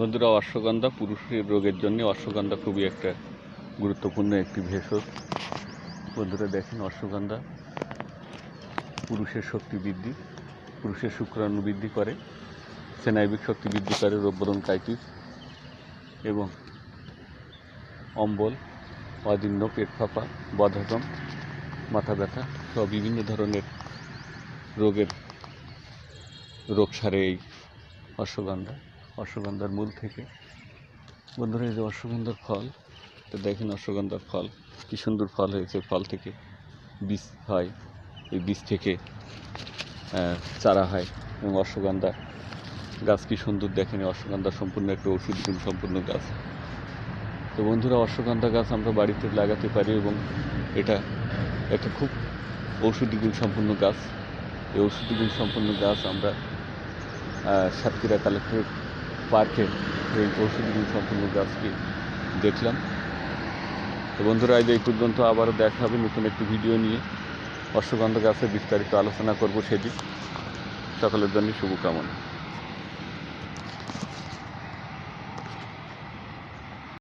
বন্ধুরা, অশ্বগন্ধা পুরুষের রোগের জন্য অশ্বগন্ধা খুবই একটা গুরুত্বপূর্ণ একটি ভেষজ। বন্ধুরা, দেখেন অশ্বগন্ধা পুরুষের শক্তি বৃদ্ধি, পুরুষের শুক্রাণু বৃদ্ধি করে, স্নায়বিক শক্তি বৃদ্ধি করে রোগবরণকাইটিস এবং অম্বল অজীর্ণ পেট ফাঁপা বদহজম মাথা ব্যথা সব বিভিন্ন ধরনের রোগের রোগ সারে এই অশ্বগন্ধা। অশ্বগন্ধার মূল থেকে। বন্ধুরা, এই যে অশ্বগন্ধার ফল, তো দেখেন অশ্বগন্ধার ফল, কী সুন্দর ফল হয়েছে। ফল থেকে বীজ হয়, এই বীজ থেকে চারা হয় এবং অশ্বগন্ধা গাছ কি সুন্দর দেখেন অশ্বগন্ধা সম্পূর্ণ একটা ওষুধ গুণ সম্পূর্ণ গাছ। তো বন্ধুরা, অশ্বগন্ধা গাছ আমরা বাড়িতে লাগাতে পারি এবং এটা একটা খুব ঔষধি গুণ সম্পূর্ণ গাছ। এই ঔষধি গুণ সম্পূর্ণ গাছ আমরা সাতক্ষীরা কালেক্টরেট পার্কে এই ঔষধি সম্পূর্ণ গাছকে দেখলাম। তো বন্ধুরা আজ এই পর্যন্ত আবারও দেখা হবে নতুন একটি ভিডিও নিয়ে। অশ্বগন্ধা গাছের বিস্তারিত আলোচনা করব সেদিন সকলের জন্য শুভকামনা।